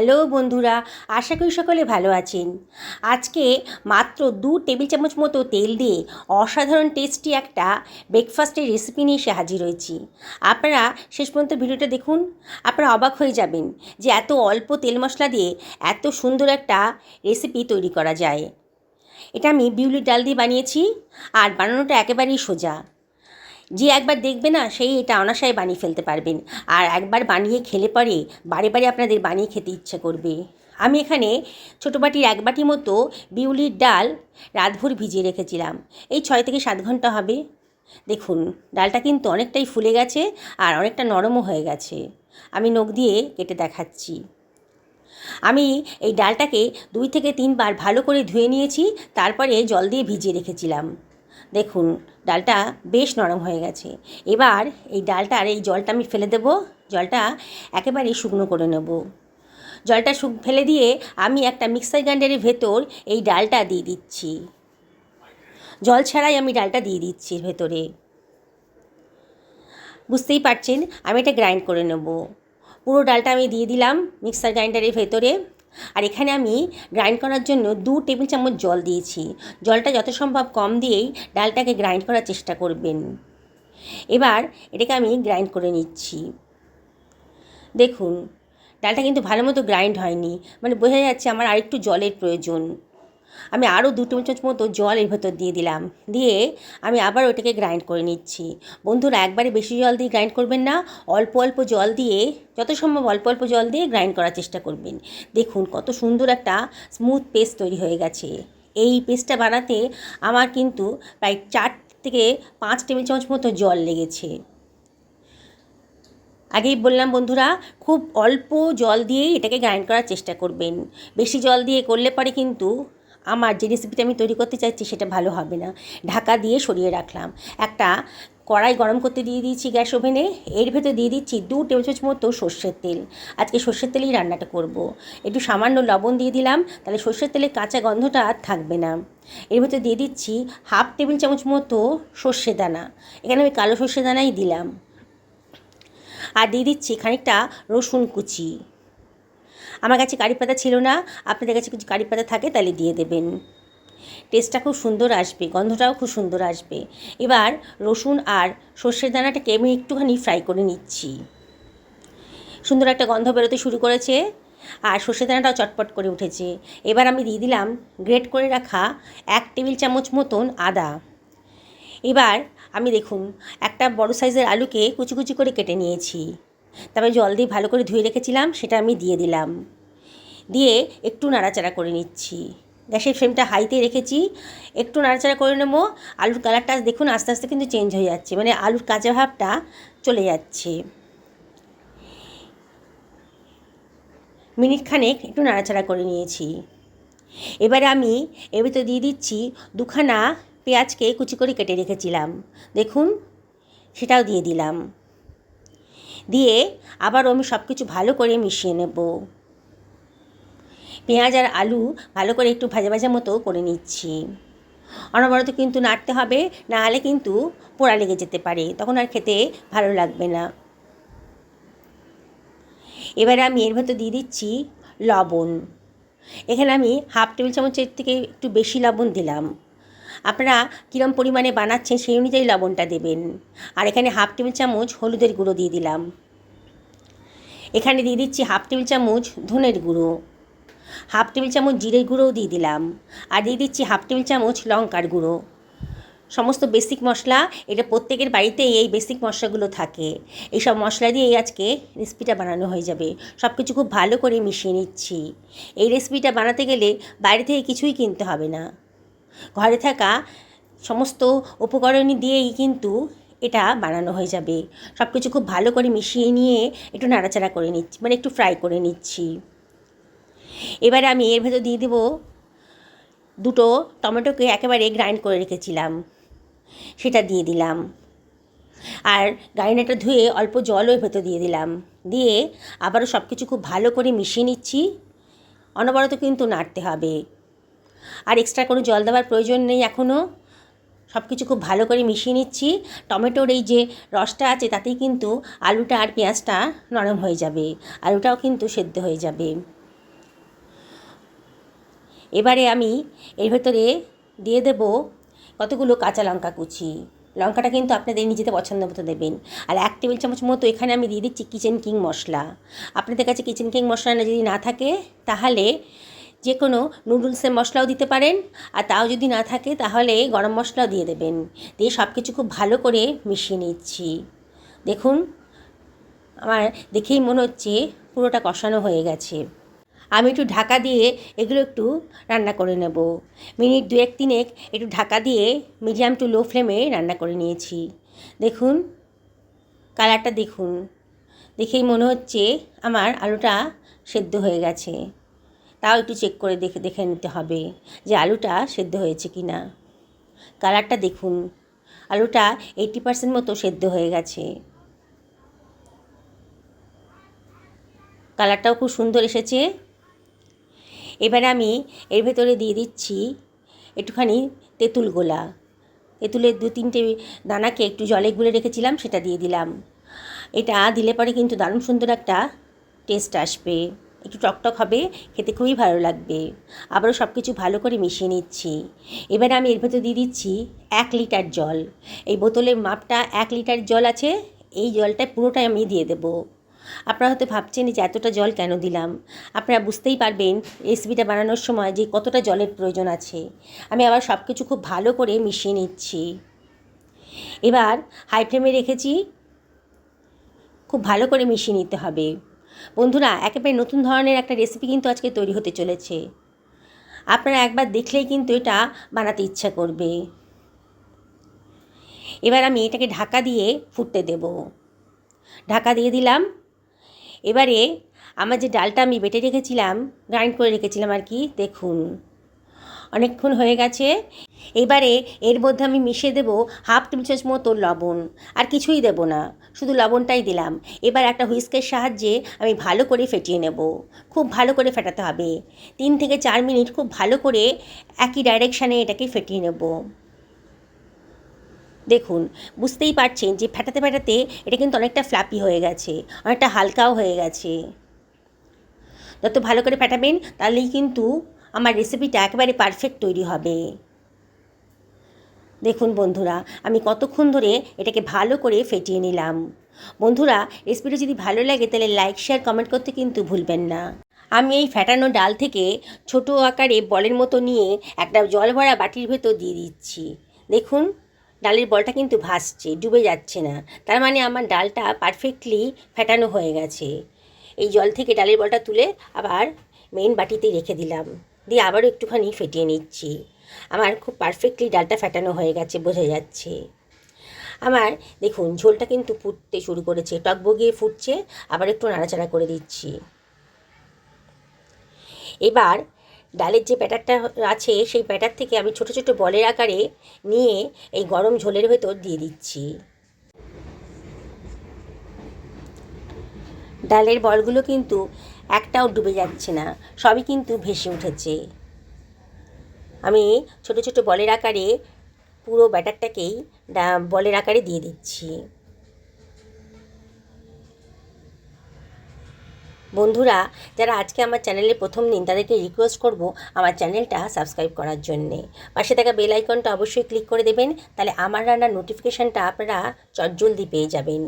Hello বন্ধুরা, আশা করি সকলে ভালো আছেন। আজকে মাত্র দু টেবিল চামচ মতো তেল দিয়ে অসাধারণ টেস্টি একটা ব্রেকফাস্টের রেসিপি নিয়ে এসে হাজির হয়েছি। আপনারা শেষ পর্যন্ত ভিডিওটা দেখুন, আপনারা অবাক হয়ে যাবেন যে এত অল্প তেল মশলা দিয়ে এত সুন্দর একটা রেসিপি তৈরি করা যায়। এটা আমি বিউলির ডাল দিয়ে বানিয়েছি, আর বানানোটা একেবারেই সোজা। যে একবার দেখবে না সেই এটা অনাশায় বানিয়ে ফেলতে পারবেন। আর একবার বানিয়ে খেলে পরে বারে বারে আপনাদের বানিয়ে খেতে ইচ্ছে করবে। আমি এখানে ছোটো বাটির এক বাটি মতো বিউলির ডাল রাতভর ভিজিয়ে রেখেছিলাম। এই ছয় থেকে সাত ঘণ্টা হবে। দেখুন, ডালটা কিন্তু অনেকটাই ফুলে গেছে আর অনেকটা নরমও হয়ে গেছে। আমি নখ দিয়ে কেটে দেখাচ্ছি। আমি এই ডালটাকে দুই থেকে তিনবার ভালো করে ধুয়ে নিয়েছি, তারপরে জল দিয়ে ভিজিয়ে রেখেছিলাম। দেখুন, ডালটা বেশ নরম হয়ে গেছে। এবার এই ডালটার এই জলটা আমি ফেলে দেব। জলটা একেবারেই শুকনো করে নেব। জলটা শুক, ফেলে দিয়ে আমি একটা মিক্সার গ্রাইন্ডারের ভেতর এই ডালটা দিয়ে দিচ্ছি। জল ছাড়াই আমি ডালটা দিয়ে দিচ্ছি ভেতরে। বুঝতেই পারছেন, আমি এটা গ্রাইন্ড করে নেব। পুরো ডালটা আমি দিয়ে দিলাম মিক্সার গ্রাইন্ডারের ভেতরে। আর এখানে আমি গ্রাইন্ড করার জন্য দু টেবিল চামচ জল দিয়েছি। জলটা যত সম্ভব কম দিয়েই ডালটাকে গ্রাইন্ড করার চেষ্টা করবেন। এবার এটাকে আমি গ্রাইন্ড করে নিচ্ছি। দেখুন, ডালটা কিন্তু ভালো মতো গ্রাইন্ড হয়নি। মানে বোঝা যাচ্ছে আমার আরেকটু জলের প্রয়োজন। আমি আরও দু চামচ মতো জল এর ভেতর দিয়ে দিলাম। দিয়ে আমি আবার ওটাকে গ্রাইন্ড করে নিচ্ছি। বন্ধুরা, একবারে বেশি জল দিয়ে গ্রাইন্ড করবেন না। অল্প অল্প জল দিয়ে, যত সম্ভব অল্প অল্প জল দিয়ে গ্রাইন্ড করার চেষ্টা করবেন। দেখুন কত সুন্দর একটা স্মুথ পেস্ট তৈরি হয়ে গেছে। এই পেস্টটা বানাতে আমার কিন্তু প্রায় চার থেকে পাঁচ টেবিল চামচ মতো জল লেগেছে। আগেই বললাম বন্ধুরা, খুব অল্প জল দিয়েই এটাকে গ্রাইন্ড করার চেষ্টা করবেন। বেশি জল দিয়ে করলে পরে কিন্তু আমার যে রেসিপিটা আমি তৈরি করতে চাইছি সেটা ভালো হবে না। ঢাকা দিয়ে সরিয়ে রাখলাম। একটা কড়াই গরম করতে দিয়ে দিয়েছি গ্যাস ওভেনে এর ভেতর দিয়ে দিচ্ছি দু টেবিল চামচ মতো সর্ষের তেল। আজকে সর্ষের তেলেই রান্নাটা করব। একটু সামান্য লবণ দিয়ে দিলাম, তাহলে সর্ষের তেলের কাঁচা গন্ধটা আর থাকবে না। এর ভেতর দিয়ে দিচ্ছি হাফ টেবিল চামচ মতো সর্ষে দানা। এখানে আমি কালো সর্ষে দানাই দিলাম। আর দিয়ে দিচ্ছি খানিকটা রসুন কুচি। আমার কাছে কারি পাতা ছিল না। আপনাদের কাছে কিছু কারি পাতা থাকে তাহলে দিয়ে দেবেন। টেস্টটা খুব সুন্দর আসবে, গন্ধটাও খুব সুন্দর আসবে। এবার রসুন আর সর্ষের দানাটাকে আমি একটুখানি ফ্রাই করে নিচ্ছি। সুন্দর একটা গন্ধ বেরোতে শুরু করেছে আর সর্ষে দানাটাও চটপট করে উঠেছে। এবার আমি দিয়ে দিলাম গ্রেট করে রাখা এক টেবিল চামচ মতন আদা। এবার আমি দেখুন, একটা বড় সাইজের আলুকে কুচি কুচি করে কেটে নিয়েছি। তারপরে জল দিয়ে ভালো করে ধুয়ে রেখেছিলাম, সেটা আমি দিয়ে দিলাম। দিয়ে একটু নাড়াচাড়া করে নিচ্ছি। গ্যাসের ফ্লেমটা হাইতে রেখেছি। একটু নাড়াচাড়া করে নেব। আলুর কালারটা দেখুন আস্তে আস্তে কিন্তু চেঞ্জ হয়ে যাচ্ছে মানে আলুর কাঁচা ভাবটা চলে যাচ্ছে। মিনিট খানেক একটু নাড়াচাড়া করে নিয়েছি। এবারে আমি এর ভিতরে দিয়ে দিচ্ছি দুখানা পেঁয়াজকে কুচি করে কেটে রেখেছিলাম। দেখুন, সেটাও দিয়ে দিলাম। দিয়ে আবার আমি সব কিছু ভালো করে মিশিয়ে নেব। পেঁয়াজ আর আলু ভালো করে একটু ভাজা ভাজা মতো করে নিচ্ছি। অনবরত কিন্তু নাড়তে হবে, না হলে কিন্তু পোড়া লেগে যেতে পারে, তখন আর খেতে ভালো লাগবে না। এবারে আমি এর ভেতর দিয়ে দিচ্ছি লবণ। এখানে আমি হাফ টেবিল চামচের থেকে একটু বেশি লবণ দিলাম। আপনারা কীরম পরিমাণে বানাচ্ছেন সেই অনুযায়ী লবণটা দেবেন। আর এখানে হাফ টেবিল চামচ হলুদের গুঁড়ো দিয়ে দিলাম। এখানে দিয়ে দিচ্ছি হাফ টেবিল চামচ ধনের গুঁড়ো। হাফ টেবিল চামচ জিরের গুঁড়োও দিয়ে দিলাম। আর দিয়ে দিচ্ছি হাফ টেবিল চামচ লঙ্কার গুঁড়ো। সমস্ত বেসিক মশলা, এটা প্রত্যেকের বাড়িতেই এই বেসিক মশলাগুলো থাকে। এইসব মশলা দিয়েই আজকে রেসিপিটা বানানো হয়ে যাবে। সব কিছু খুব ভালো করে মিশিয়ে নিচ্ছি। এই রেসিপিটা বানাতে গেলে বাইরে থেকে কিছুই কিনতে হবে না। ঘরে থাকা সমস্ত উপকরণই দিয়েই কিন্তু এটা বানানো হয়ে যাবে। সব কিছু খুব ভালো করে মিশিয়ে নিয়ে একটু নাড়াচাড়া করে নিচ্ছি মানে একটু ফ্রাই করে নিচ্ছি। এবারে আমি এর ভেতর দিয়ে দেবো দুটো টমেটোকে একেবারে গ্রাইন্ড করে রেখেছিলাম, সেটা দিয়ে দিলাম। আর গ্রাইন্ডারটা ধুয়ে অল্প জলও ভেতর দিয়ে দিলাম, দিয়ে আবারও সব কিছু খুব ভালো করে মিশিয়ে নিচ্ছি। অনবরত কিন্তু নাড়তে হবে। আর এক্সট্রা কোনো জল দেওয়ার প্রয়োজন নেই এখনও সব কিছু খুব ভালো করে মিশিয়ে নিচ্ছি। টমেটোর এই যে রসটা আছে, তাতেই কিন্তু আলুটা আর পেঁয়াজটা নরম হয়ে যাবে। আলুটাও কিন্তু সেদ্ধ হয়ে যাবে। এবারে আমি এর ভেতরে দিয়ে দেব কতগুলো কাঁচা লঙ্কা কুচি। লঙ্কাটা কিন্তু আপনাদের নিজেদের পছন্দ মতো দেবেন। আর এক টেবিল চামচ মতো এখানে আমি দিয়ে দিচ্ছি কিচেন কিং মশলা। আপনাদের কাছে কিচেন কিং মশলা যদি না থাকে, তাহলে যে কোনো নুডলসের মশলাও দিতে পারেন। আর তাও যদি না থাকে, তাহলে গরম মশলাও দিয়ে দেবেন। দিয়ে সব কিছু খুব ভালো করে মিশিয়ে নিচ্ছি। দেখুন, আমার দেখেই মনে হচ্ছে পুরোটা কষানো হয়ে গেছে। আমি একটু ঢাকা দিয়ে এগুলো একটু রান্না করে নেব। মিনিট দু এক তিনেক একটু ঢাকা দিয়ে মিডিয়াম টু লো ফ্লেমে রান্না করে নিয়েছি। দেখুন, কালারটা দেখুন। দেখেই মনে হচ্ছে আমার আলুটা সেদ্ধ হয়ে গেছে। তাও একটু চেক করে দেখে দেখে নিতে হবে যে আলুটা সেদ্ধ হয়েছে কি না কালারটা দেখুন। আলুটা এইটি পার্সেন্ট মতো সেদ্ধ হয়ে গেছে। কালারটাও খুব সুন্দর এসেছে। এবার আমি এর ভেতরে দিয়ে দিচ্ছি একটুখানি তেঁতুল গোলা। তেঁতুলের দু তিনটে দানাকে একটু জলে গুলে রেখেছিলাম, সেটা দিয়ে দিলাম। এটা দিলে পরে কিন্তু দারুণ সুন্দর একটা টেস্ট আসবে। একটু টকটক হবে, খেতে খুবই ভালো লাগবে। আবারও সব কিছু ভালো করে মিশিয়ে নিচ্ছি। এবারে আমি এর ভেতর দিয়ে দিচ্ছি এক লিটার জল। এই বোতলের মাপটা এক লিটার জল আছে, এই জলটা পুরোটাই আমি দিয়ে দেবো। আপনারা হয়তো ভাবছেন যে এতটা জল কেন দিলাম? আপনারা বুঝতেই পারবেন রেসিপিটা বানানোর সময় যে কতটা জলের প্রয়োজন আছে। আমি আবার সব কিছু খুব ভালো করে মিশিয়ে নিচ্ছি। এবার হাই ফ্লেমে রেখেছি, খুব ভালো করে মিশিয়ে নিতে হবে। বন্ধুরা, একেবারে নতুন ধরনের একটা রেসিপি কিন্তু আজকে তৈরি হতে চলেছে। আপনারা একবার দেখলেই কিন্তু এটা বানাতে ইচ্ছা করবে। এবার আমি এটাকে ঢাকা দিয়ে ফুটতে দেব। ঢাকা দিয়ে দিলাম। এবারে আমার যে ডালটা আমি বেটে রেখেছিলাম গ্রাইন্ড করে রেখেছিলাম আর কি, দেখুন। অনেকক্ষণ হয়ে গেছে। এবারে এর মধ্যে আমি মিশিয়ে দেবো হাফ চামচ মতো লবণ। আর কিছুই দেবো না, শুধু লবণটাই দিলাম। এবার একটা হুইস্কের সাহায্যে আমি ভালো করে ফেটিয়ে নেব। খুব ভালো করে ফেটাতে হবে। তিন থেকে চার মিনিট খুব ভালো করে একই ডাইরেকশানে এটাকে ফেটিয়ে নেব। দেখুন, বুঝতেই পারছেন যে ফেটাতে ফেটাতে এটা কিন্তু অনেকটা ফ্লাপি হয়ে গেছে, অনেকটা হালকাও হয়ে গেছে। যত ভালো করে ফেটাবেন, তাহলেই কিন্তু আমার রেসিপিটা একেবারে পারফেক্ট তৈরি হবে। দেখুন বন্ধুরা, আমি কতক্ষণ ধরে এটাকে ভালো করে ফেটিয়ে নিলাম। বন্ধুরা রেসিপিটা যদি ভালো লাগে তাহলে লাইক শেয়ার কমেন্ট করতে কিন্তু ভুলবেন না। আমি এই ফ্যাটানো ডাল থেকে ছোট আকারে বলের মতো নিয়ে একটা জল ভরা বাটির ভেতর দিয়ে দিচ্ছি। দেখুন, ডালের বলটা কিন্তু ভাসছে, ডুবে যাচ্ছে না। তার মানে আমার ডালটা পারফেক্টলি ফেটানো হয়ে গেছে। এই জল থেকে ডালের বলটা তুলে আবার মেন বাটিতে রেখে দিলাম। দিয়ে আবারও একটুখানি ফেটিয়ে নিচ্ছি। আমার খুব পারফেক্টলি ডালটা ফেটানো হয়ে গেছে, বোঝা যাচ্ছে। আমার, দেখুন, ঝোলটা কিন্তু ফুটতে শুরু করেছে। টকবগিয়ে ফুটছে, আবার একটু নাড়াচাড়া করে দিচ্ছি। এবার, ডালের যে ব্যাটারটা আছে, সেই ব্যাটার থেকে আমি ছোট ছোট বলের আকারে নিয়ে এই গরম ঝোলের ভেতর দিয়ে দিচ্ছি। ডালের বলগুলো কিন্তু একটাও ডুবে যাচ্ছে না, সবই কিন্তু ভেসে উঠেছে। আমি ছোট ছোট বলের আকারে পুরো ব্যাটারটাকেই বলের আকারে দিয়ে দিচ্ছি। বন্ধুরা, যারা আজকে আমার চ্যানেলে প্রথম দিন, তাদেরকে রিকোয়েস্ট করব আমার চ্যানেলটা সাবস্ক্রাইব করার জন্যে। পাশে থাকা বেল আইকনটা অবশ্যই ক্লিক করে দেবেন, তাহলে আমার রান্নার নোটিফিকেশানটা আপনারা চটজলদি পেয়ে যাবেন।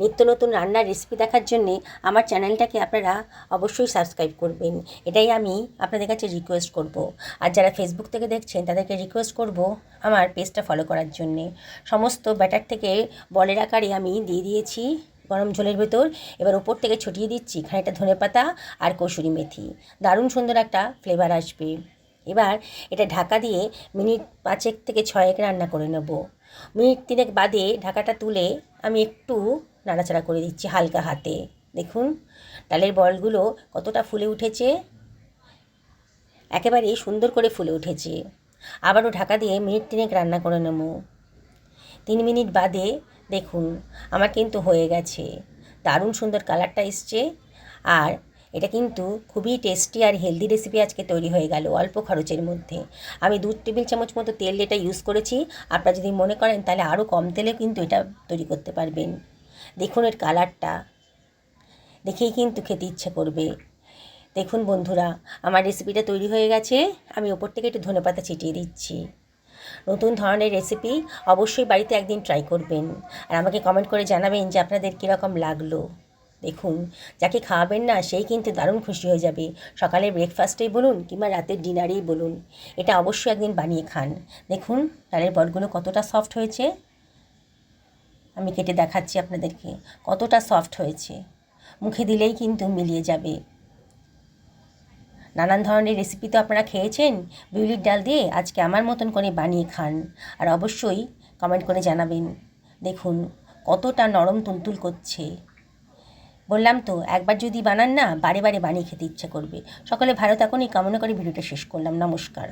নিত্য নতুন রান্নার রেসিপি দেখার জন্যে আমার চ্যানেলটাকে আপনারা অবশ্যই সাবস্ক্রাইব করবেন। এটাই আমি আপনাদের কাছে রিকোয়েস্ট করব। আর যারা ফেসবুক থেকে দেখছেন, তাদেরকে রিকোয়েস্ট করব আমার পেজটা ফলো করার জন্যে। সমস্ত ব্যাটার থেকে বলের আকারে আমি দিয়ে দিয়েছি গরম ঝোলের ভেতর। এবার ওপর থেকে ছটিয়ে দিচ্ছি খানিকটা ধনে পাতা আর কসুরি মেথি। দারুণ সুন্দর একটা ফ্লেভার আসবে। এবার এটা ঢাকা দিয়ে মিনিট পাঁচেক থেকে ছয়েক রান্না করে নেব। মিনিট তিনেক বাদে ঢাকাটা তুলে আমি একটু নাড়াচাড়া করে দিচ্ছি হালকা হাতে। দেখুন, ডালের বলগুলো কতটা ফুলে উঠেছে। একেবারে সুন্দর করে ফুলে উঠেছে। আবারও ঢাকা দিয়ে মিনিট তিনেক রান্না করে নেব। তিন মিনিট বাদে, দেখুন, আমার কিন্তু হয়ে গেছে। দারুণ সুন্দর কালারটা এসছে। আর এটা কিন্তু খুবই টেস্টি আর হেলদি রেসিপি আজকে তৈরি হয়ে গেল অল্প খরচের মধ্যে। আমি দু টেবিল চামচ মতো তেল এটা ইউজ করেছি। আপনারা যদি মনে করেন তাহলে আরও কম তেলে কিন্তু এটা তৈরি করতে পারবেন। দেখুন এর কালারটা দেখেই কিন্তু খেতে ইচ্ছে করবে। দেখুন বন্ধুরা, আমার রেসিপিটা তৈরি হয়ে গেছে। আমি ওপর থেকে একটু ধনেপাতা ছিটিয়ে দিচ্ছি। নতুন ধরনের রেসিপি অবশ্যই বাড়িতে একদিন ট্রাই করবেন। আর আমাকে কমেন্ট করে জানাবেন যে আপনাদের কীরকম লাগল। দেখুন, যাকে খাওয়াবেন না সেই কিন্তু দারুণ খুশি হয়ে যাবে। সকালে ব্রেকফাস্টেই বলুন কিংবা রাতের ডিনারেই বলুন, এটা অবশ্যই একদিন বানিয়ে খান। দেখুন ডালের বটগুলো কতটা সফট হয়েছে। আমি কেটে দেখাচ্ছি আপনাদেরকে, কতটা সফট হয়েছে। মুখে দিলেই কিন্তু মিলিয়ে যাবে। নানান ধরনের রেসিপি তো আপনারা খেয়েছেন? বিউলির ডাল দিয়ে আজকে আমার মতন করে বানিয়ে খান। আর অবশ্যই কমেন্ট করে জানাবেন। দেখুন, কতটা নরম তুলতুল করছে। বললাম তো, একবার যদি বানান না, বারে বারে বানিয়ে খেতে ইচ্ছে করবে। সকলে ভালো থাকুন, এই কামনা করে ভিডিওটা শেষ করলাম। নমস্কার।